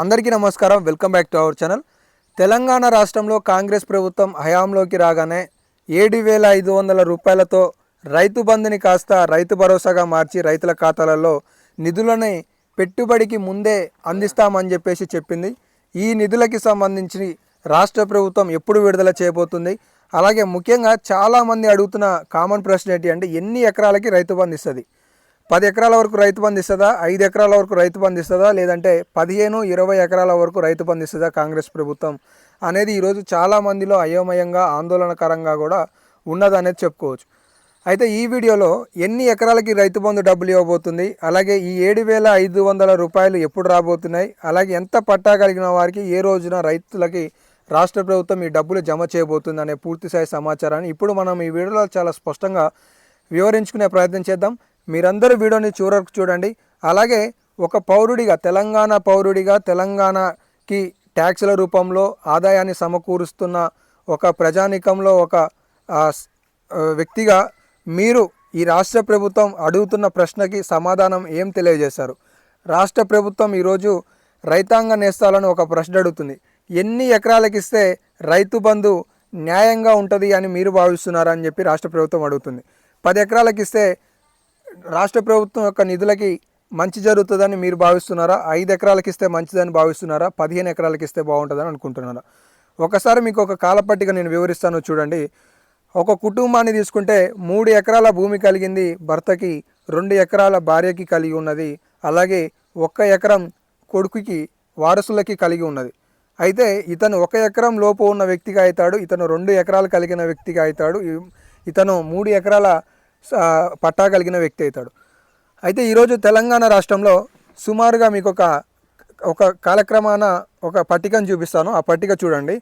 అందరికీ నమస్కారం. Welcome back to our channel. Telangana రాష్ట్రంలో కాంగ్రెస్ ప్రభుత్వం హయాంలోకి రాగానే ఏడు వేల ఐదు వందల రూపాయలతో రైతు బంధుని కాస్త రైతు భరోసాగా మార్చి రైతుల ఖాతాలలో నిధులని పెట్టుబడికి ముందే అందిస్తామని చెప్పేసి చెప్పింది. ఈ నిధులకి సంబంధించి రాష్ట్ర ప్రభుత్వం ఎప్పుడు విడుదల చేయబోతుంది? అలాగే ముఖ్యంగా చాలామంది అడుగుతున్న కామన్ ప్రశ్న ఏంటి అంటే ఎన్ని ఎకరాలకి రైతు బంధు ఇస్తుంది? పది ఎకరాల వరకు రైతు బంధు ఇస్తుందా? ఐదు ఎకరాల వరకు రైతు బంధు ఇస్తుందా? లేదంటే పదిహేను ఇరవై ఎకరాల వరకు రైతు బంధు ఇస్తుందా కాంగ్రెస్ ప్రభుత్వం? అనేది ఈరోజు చాలా మందిలో అయోమయంగా ఆందోళనకరంగా కూడా ఉన్నదనేది చెప్పుకోవచ్చు. అయితే ఈ వీడియోలో ఎన్ని ఎకరాలకి రైతు బంధు డబ్బులు ఇవ్వబోతుంది? అలాగే ఈ ఏడు వేల ఐదు వందల రూపాయలు ఎప్పుడు రాబోతున్నాయి? అలాగే ఎంత పట్టా కలిగిన వారికి ఏ రోజున రైతులకి రాష్ట్ర ప్రభుత్వం ఈ డబ్బులు జమ చేయబోతుంది అనే పూర్తిస్థాయి సమాచారాన్ని ఇప్పుడు మనం ఈ వీడియోలో చాలా స్పష్టంగా వివరించుకునే ప్రయత్నం చేద్దాం. మీరందరూ వీడియోని చివరకు చూడండి. అలాగే ఒక పౌరుడిగా తెలంగాణ పౌరుడిగా తెలంగాణకి ట్యాక్సుల రూపంలో ఆదాయాన్ని సమకూరుస్తున్న ఒక ప్రజానికంలో ఒక వ్యక్తిగా మీరు ఈ రాష్ట్ర ప్రభుత్వం అడుగుతున్న ప్రశ్నకి సమాధానం ఏం తెలియజేశారు? రాష్ట్ర ప్రభుత్వం ఈరోజు రైతాంగ నేస్తాలను ఒక ప్రశ్న అడుగుతుంది. ఎన్ని ఎకరాలకు ఇస్తే రైతు బంధు న్యాయంగా ఉంటుంది అని మీరు భావిస్తున్నారని చెప్పి రాష్ట్ర ప్రభుత్వం అడుగుతుంది. పది ఎకరాలకు ఇస్తే రాష్ట్ర ప్రభుత్వం యొక్క నిధులకి మంచి జరుగుతుందని మీరు భావిస్తున్నారా? ఐదు ఎకరాలకి ఇస్తే మంచిదని భావిస్తున్నారా? పదిహేను ఎకరాలకి ఇస్తే బాగుంటుందని అనుకుంటున్నారా? ఒకసారి మీకు ఒక కాలపట్టిక నేను వివరిస్తాను చూడండి. ఒక కుటుంబాన్ని తీసుకుంటే మూడు ఎకరాల భూమి కలిగింది భర్తకి రెండు ఎకరాల భార్యకి కలిగి ఉన్నది. అలాగే ఒక్క ఎకరం కొడుకుకి వారసులకి కలిగి ఉన్నది. అయితే ఇతను ఒక ఎకరం లోపు ఉన్న వ్యక్తిగా అవుతాడు ఇతను రెండు ఎకరాలు కలిగిన వ్యక్తిగా అవుతాడు. ఇతను మూడు ఎకరాల పట్టా కలిగిన వ్యక్తి అవుతాడు. అయితే ఈరోజు తెలంగాణ రాష్ట్రంలో సుమారుగా మీకు ఒక ఒక కాలక్రమాన ఒక పట్టికను చూపిస్తాను. ఆ పట్టిక చూడండి.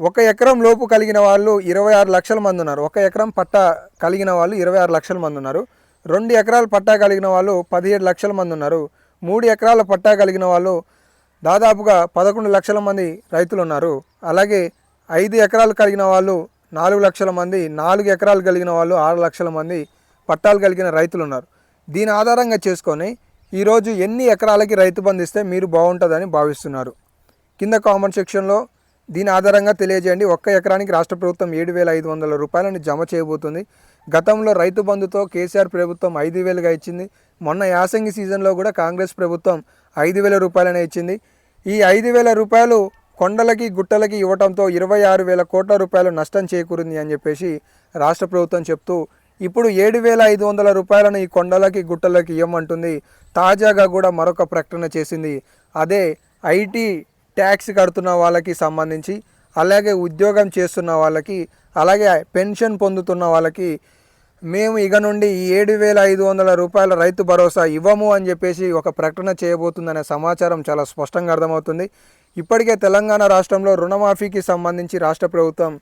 ఒక ఎకరం లోపు కలిగిన వాళ్ళు ఇరవై ఆరు లక్షల మంది ఉన్నారు. ఒక ఎకరం పట్టా కలిగిన వాళ్ళు ఇరవై ఆరు లక్షల మంది ఉన్నారు. రెండు ఎకరాల పట్టా కలిగిన వాళ్ళు పదిహేడు లక్షల మంది ఉన్నారు. మూడు ఎకరాల పట్టా కలిగిన వాళ్ళు దాదాపుగా పదకొండు లక్షల మంది రైతులు ఉన్నారు. అలాగే ఐదు ఎకరాలు కలిగిన వాళ్ళు నాలుగు లక్షల మంది నాలుగు ఎకరాలు కలిగిన వాళ్ళు ఆరు లక్షల మంది పట్టాలు కలిగిన రైతులు ఉన్నారు దీని ఆధారంగా చేసుకొని ఈరోజు ఎన్ని ఎకరాలకి రైతు బంధిస్తే మీరు బాగుంటుందని భావిస్తున్నారు. కింద కామెంట్ సెక్షన్లో దీని ఆధారంగా తెలియజేయండి. ఒక్క ఎకరానికి రాష్ట్ర ప్రభుత్వం ఏడు వేల ఐదు వందల రూపాయలను జమ చేయబోతుంది. గతంలో రైతు బంధుతో కేసీఆర్ ప్రభుత్వం ఐదు వేలుగా ఇచ్చింది. మొన్న యాసంగి సీజన్లో కూడా కాంగ్రెస్ ప్రభుత్వం ఐదు వేల రూపాయలనే ఇచ్చింది. ఈ ఐదు వేల రూపాయలు కొండలకి గుట్టలకి ఇవ్వడంతో ఇరవై ఆరు వేల కోట్ల రూపాయలు నష్టం చేకూరింది అని చెప్పేసి రాష్ట్ర ప్రభుత్వం చెప్తూ ఇప్పుడు ఏడు వేల ఐదు వందల రూపాయలను ఈ కొండలకి గుట్టలకి ఇవ్వమంటుంది. తాజాగా కూడా మరొక ప్రకటన చేసింది. అదే ఐటీ ట్యాక్స్ కడుతున్న వాళ్ళకి సంబంధించి అలాగే ఉద్యోగం చేస్తున్న వాళ్ళకి అలాగే పెన్షన్ పొందుతున్న వాళ్ళకి మేము ఇక నుండి ఈ ఏడు వేల ఐదు వందల రూపాయల రైతు భరోసా ఇవ్వము అని చెప్పేసి ఒక ప్రకటన చేయబోతుందనే సమాచారం చాలా స్పష్టంగా అర్థమవుతుంది. ఇప్పటికే తెలంగాణ రాష్ట్రంలో రుణమాఫీకి సంబంధించి రాష్ట్ర ప్రభుత్వం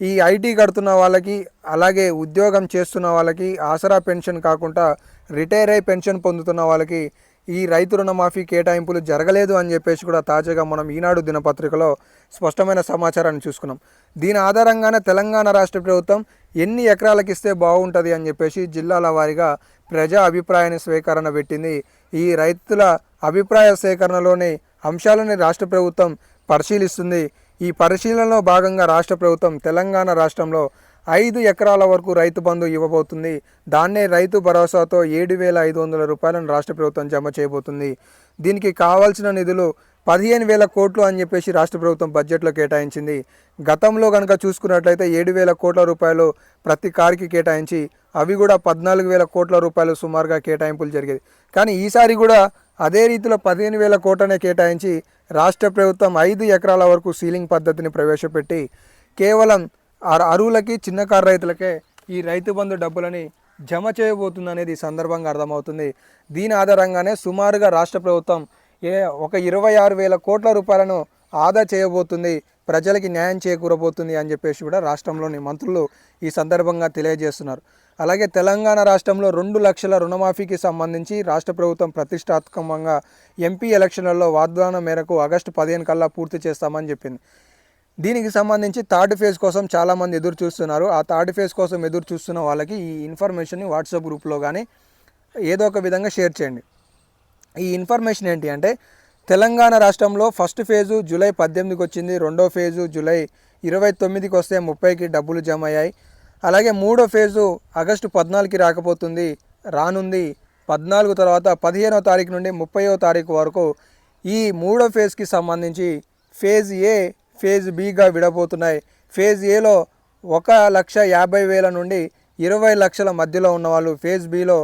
ఈ ఐటీ కడుతున్న వాళ్ళకి అలాగే ఉద్యోగం చేస్తున్న వాళ్ళకి ఆసరా పెన్షన్ కాకుండా రిటైర్ అయి పెన్షన్ పొందుతున్న వాళ్ళకి ఈ రైతు రుణమాఫీ కేటాయింపులు జరగలేదు అని చెప్పేసి కూడా తాజాగా మనం ఈనాడు దినపత్రికలో స్పష్టమైన సమాచారాన్ని చూసుకున్నాం. దీని ఆధారంగానే తెలంగాణ రాష్ట్ర ప్రభుత్వం ఎన్ని ఎకరాలకు ఇస్తే బాగుంటుంది అని చెప్పేసి జిల్లాల వారీగా ప్రజా అభిప్రాయాన్ని స్వీకరణ పెట్టింది. ఈ రైతుల అభిప్రాయ సేకరణలోనే అంశాలని రాష్ట్ర ప్రభుత్వం పరిశీలిస్తుంది. ఈ పరిశీలనలో భాగంగా రాష్ట్ర ప్రభుత్వం తెలంగాణ రాష్ట్రంలో ఐదు ఎకరాల వరకు రైతు బంధు ఇవ్వబోతుంది. దాన్నే రైతు భరోసాతో ఏడు వేల ఐదు వందల రూపాయలను రాష్ట్ర ప్రభుత్వం జమ చేయబోతుంది. దీనికి కావాల్సిన నిధులు పదిహేను వేల కోట్లు అని చెప్పేసి రాష్ట్ర ప్రభుత్వం బడ్జెట్లో కేటాయించింది. గతంలో కనుక చూసుకున్నట్లయితే ఏడు వేల కోట్ల రూపాయలు ప్రతి కారుకి కేటాయించి అవి కూడా పద్నాలుగు వేల కోట్ల రూపాయలు సుమారుగా కేటాయింపులు జరిగేది కానీ ఈసారి కూడా అదే రీతిలో పదిహేను వేల కోట్లనే కేటాయించి రాష్ట్ర ప్రభుత్వం ఐదు ఎకరాల వరకు సీలింగ్ పద్ధతిని ప్రవేశపెట్టి కేవలం అర- అరువులకి చిన్న కారు రైతులకే ఈ రైతు బంధు డబ్బులని జమ చేయబోతుంది అనేది సందర్భంగా అర్థమవుతుంది. దీని ఆధారంగానే సుమారుగా రాష్ట్ర ప్రభుత్వం ఏ ఒక ఇరవై ఆరు వేల కోట్ల రూపాయలను ఆదా చేయబోతుంది. ప్రజలకి న్యాయం చేకూరబోతుంది అని చెప్పేసి కూడా రాష్ట్రంలోని మంత్రులు ఈ సందర్భంగా తెలియజేస్తున్నారు. అలాగే తెలంగాణ రాష్ట్రంలో రెండు లక్షల రుణమాఫీకి సంబంధించి రాష్ట్ర ప్రభుత్వం ప్రతిష్టాత్మకంగా ఎంపీ ఎలక్షన్లలో వాగ్దానం మేరకు ఆగస్టు పదిహేను కల్లా పూర్తి చేస్తామని చెప్పింది. దీనికి సంబంధించి థర్డ్ ఫేజ్ కోసం చాలామంది ఎదురు చూస్తున్నారు. ఆ థర్డ్ ఫేజ్ కోసం ఎదురు చూస్తున్న వాళ్ళకి ఈ ఇన్ఫర్మేషన్ని వాట్సాప్ గ్రూప్లో కానీ ఏదో ఒక విధంగా షేర్ చేయండి. ఈ ఇన్ఫర్మేషన్ ఏంటి అంటే తెలంగాణ రాష్ట్రంలో ఫస్ట్ ఫేజు జూలై పద్దెనిమిదికి వచ్చింది రెండో ఫేజు జూలై ఇరవై తొమ్మిదికి వస్తే ముప్పైకి డబ్బులు జమ అయ్యాయి. అలాగే మూడో ఫేజు ఆగస్టు పద్నాలుగుకి రాకపోతుంది రానుంది పద్నాలుగు తర్వాత పదిహేనో తారీఖు నుండి ముప్పైవ తారీఖు వరకు ఈ మూడో ఫేజ్కి సంబంధించి ఫేజ్ ఏ ఫేజ్ బిగా విడబోతున్నాయి. ఫేజ్ ఏలో ఒక లక్ష యాభై వేల నుండి ఇరవై లక్షల మధ్యలో ఉన్నవాళ్ళు ఫేజ్ బిలో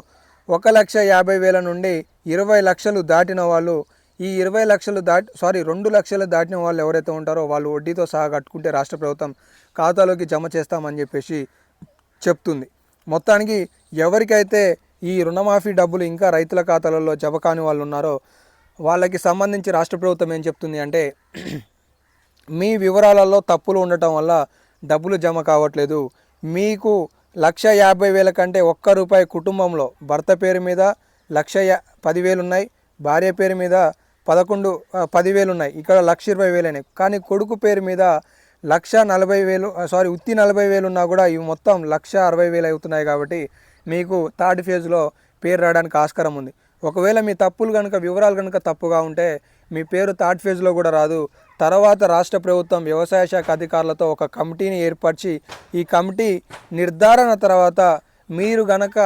ఒక లక్ష యాభై వేల నుండి ఇరవై లక్షలు దాటిన వాళ్ళు ఈ ఇరవై లక్షలు దాటి సారీ రెండు లక్షలు దాటిన వాళ్ళు ఎవరైతే ఉంటారో వాళ్ళు వడ్డీతో సహా కట్టుకుంటే రాష్ట్ర ప్రభుత్వం ఖాతాలోకి జమ చేస్తామని చెప్పేసి చెప్తుంది. మొత్తానికి ఎవరికైతే ఈ రుణమాఫీ డబ్బులు ఇంకా రైతుల ఖాతాలలో జమ కాని వాళ్ళు ఉన్నారో వాళ్ళకి సంబంధించి రాష్ట్ర ప్రభుత్వం ఏం చెప్తుంది అంటే మీ వివరాలలో తప్పులు ఉండటం వల్ల డబ్బులు జమ కావట్లేదు. మీకు లక్ష యాభై వేల కంటే ఒక్క రూపాయి కుటుంబంలో భర్త పేరు మీద లక్ష యా పదివేలు ఉన్నాయి భార్య పేరు మీద పదకొండు పదివేలు ఉన్నాయి ఇక్కడ లక్ష ఇరవై వేలు కానీ కొడుకు పేరు మీద లక్ష నలభై వేలు సారీ ఉత్తి నలభై వేలు ఉన్నా కూడా ఇవి మొత్తం లక్ష అరవై వేలు అవుతున్నాయి కాబట్టి మీకు థర్డ్ ఫేజ్లో పేరు రావడానికి ఆస్కారం ఉంది. ఒకవేళ మీ తప్పులు కనుక వివరాలు కనుక తప్పుగా ఉంటే మీ పేరు థర్డ్ ఫేజ్లో కూడా రాదు. తర్వాత రాష్ట్ర ప్రభుత్వం వ్యవసాయ శాఖ అధికారులతో ఒక కమిటీని ఏర్పరిచి ఈ కమిటీ నిర్ధారణ తర్వాత మీరు గనక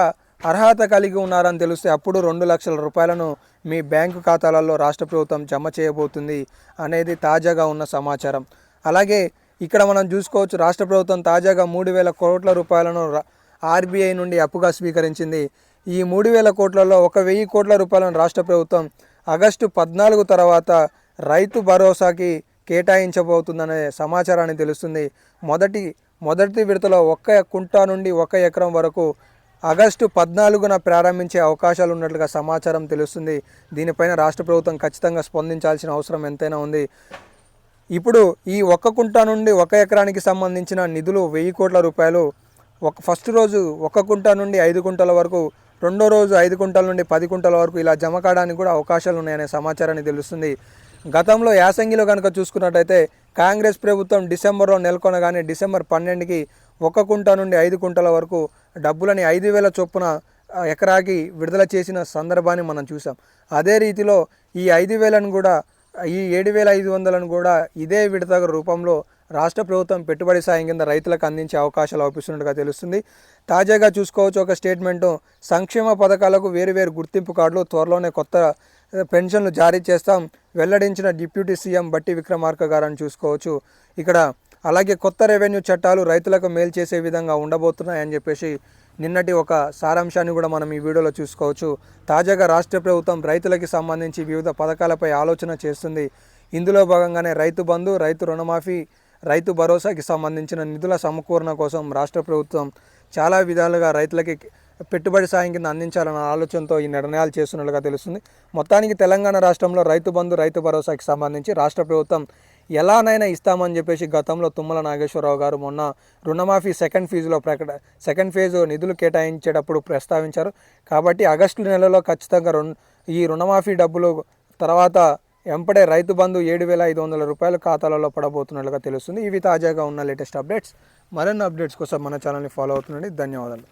అర్హత కలిగి ఉన్నారని తెలిస్తే అప్పుడు రెండు లక్షల రూపాయలను మీ బ్యాంకు ఖాతాలలో రాష్ట్ర ప్రభుత్వం జమ చేయబోతుంది అనేది తాజాగా ఉన్న సమాచారం. అలాగే ఇక్కడ మనం చూసుకోవచ్చు రాష్ట్ర ప్రభుత్వం తాజాగా మూడు వేల కోట్ల రూపాయలను రా- ఆర్బీఐ నుండి అప్పుగా స్వీకరించింది. ఈ మూడు వేల కోట్లలో ఒక వెయ్యి కోట్ల రూపాయలను రాష్ట్ర ప్రభుత్వం ఆగస్టు పద్నాలుగు తర్వాత రైతు భరోసాకి కేటాయించబోతుందనే సమాచారాన్ని తెలుస్తుంది. మొదటి మొదటి విడతలో ఒక్క కుంటా నుండి ఒక ఎకరం వరకు ఆగస్టు పద్నాలుగున ప్రారంభించే అవకాశాలు ఉన్నట్లుగా సమాచారం తెలుస్తుంది. దీనిపైన రాష్ట్ర ప్రభుత్వం ఖచ్చితంగా స్పందించాల్సిన అవసరం ఎంతైనా ఉంది. ఇప్పుడు ఈ ఒక్క కుంట నుండి ఒక ఎకరానికి సంబంధించిన నిధులు వెయ్యి కోట్ల రూపాయలు. ఒక ఫస్ట్ రోజు ఒక కుంట నుండి ఐదు కుంటల వరకు రెండో రోజు ఐదు కుంటల నుండి పది కుంటల వరకు ఇలా జమ కావడానికి కూడా అవకాశాలు ఉన్నాయనే సమాచారాన్ని తెలుస్తుంది. గతంలో యాసంగిలో కనుక చూసుకున్నట్టయితే కాంగ్రెస్ ప్రభుత్వం డిసెంబర్లో నెలకొనగానే డిసెంబర్ పన్నెండుకి ఒక కుంట నుండి ఐదు కుంటల వరకు డబ్బులని ఐదు వేల చొప్పున ఎకరాకి విడుదల చేసిన సందర్భాన్ని మనం చూసాం అదే రీతిలో ఈ ఐదు వేలను కూడా ఈ ఏడు వేల ఐదు వందలను కూడా ఇదే విడత రూపంలో రాష్ట్ర ప్రభుత్వం పెట్టుబడి సాయం కింద రైతులకు అందించే అవకాశాలు అవుపిస్తున్నట్టుగా తెలుస్తుంది. తాజాగా చూసుకోవచ్చు ఒక స్టేట్మెంటు సంక్షేమ పథకాలకు వేరువేరు గుర్తింపు కార్డులు త్వరలోనే కొత్త పెన్షన్లు జారీ చేస్తాం వెల్లడించిన డిప్యూటీ సీఎం బట్టి విక్రమార్క గారని చూసుకోవచ్చు. ఇక్కడ అలాగే కొత్త రెవెన్యూ చట్టాలు రైతులకు మేలు చేసే విధంగా ఉండబోతున్నాయని చెప్పేసి నిన్నటి ఒక సారాంశాన్ని కూడా మనం ఈ వీడియోలో చూసుకోవచ్చు. తాజాగా రాష్ట్ర ప్రభుత్వం రైతులకి సంబంధించి వివిధ పథకాలపై ఆలోచన చేస్తుంది. ఇందులో భాగంగానే రైతు బంధు రైతు రుణమాఫీ రైతు భరోసాకి సంబంధించిన నిధుల సమకూరణ కోసం రాష్ట్ర ప్రభుత్వం చాలా విధాలుగా రైతులకి పెట్టుబడి సాయం కింద అందించాలన్న ఆలోచనతో ఈ నిర్ణయాలు చేస్తున్నట్లుగా తెలుస్తుంది. మొత్తానికి తెలంగాణ రాష్ట్రంలో రైతు బంధు రైతు భరోసాకి సంబంధించి రాష్ట్ర ప్రభుత్వం ఎలానైనా ఇస్తామని చెప్పేసి గతంలో తుమ్మల నాగేశ్వరరావు గారు మొన్న రుణమాఫీ సెకండ్ ఫీజులో ప్రకట సెకండ్ ఫేజ్ నిధులు కేటాయించేటప్పుడు ప్రస్తావించారు. కాబట్టి ఆగస్టు నెలలో ఖచ్చితంగా రుణ ఈ రుణమాఫీ డబ్బులు తర్వాత ఎంపడే రైతు బంధు ఏడు వేల ఐదు వందల రూపాయల ఖాతాలలో పడబోతున్నట్లుగా తెలుస్తుంది. ఇవి తాజాగా ఉన్న లేటెస్ట్ అప్డేట్స్. మరిన్ని అప్డేట్స్ కోసం మన ఛానల్ని ఫాలో అవుతుండండి. ధన్యవాదాలు.